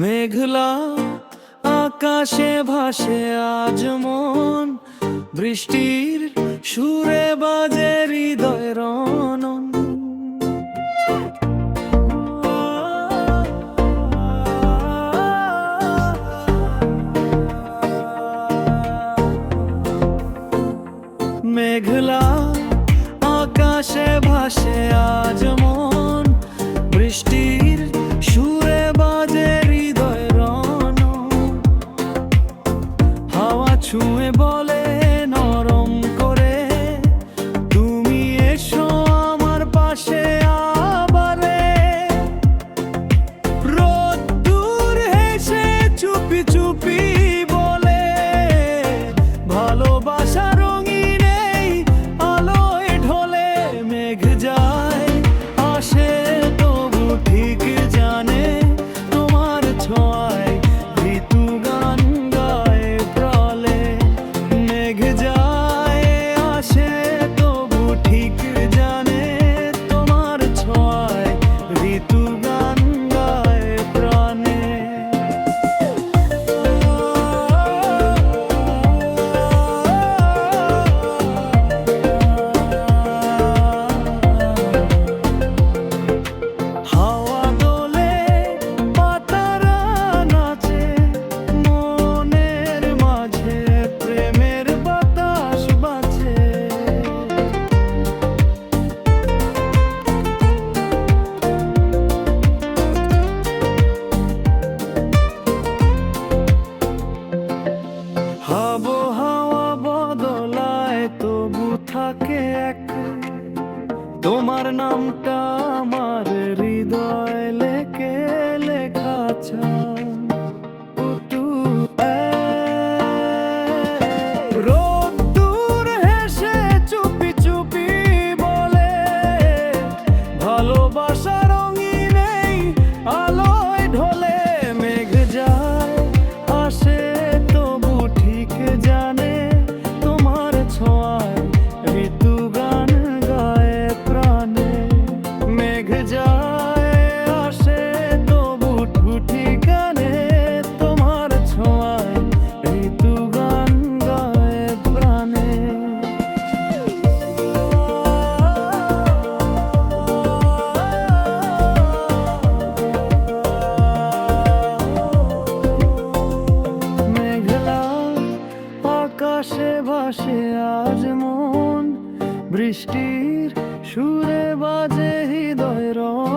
মেঘলা আকাশে ভাসে আজ মন বৃষ্টির সুরে বাজে হৃদয় রং। বলে থাকে এক। তোমার নামটা আমার হৃদয় বৃষ্টির সুরে বাজে হৃদয় রঙ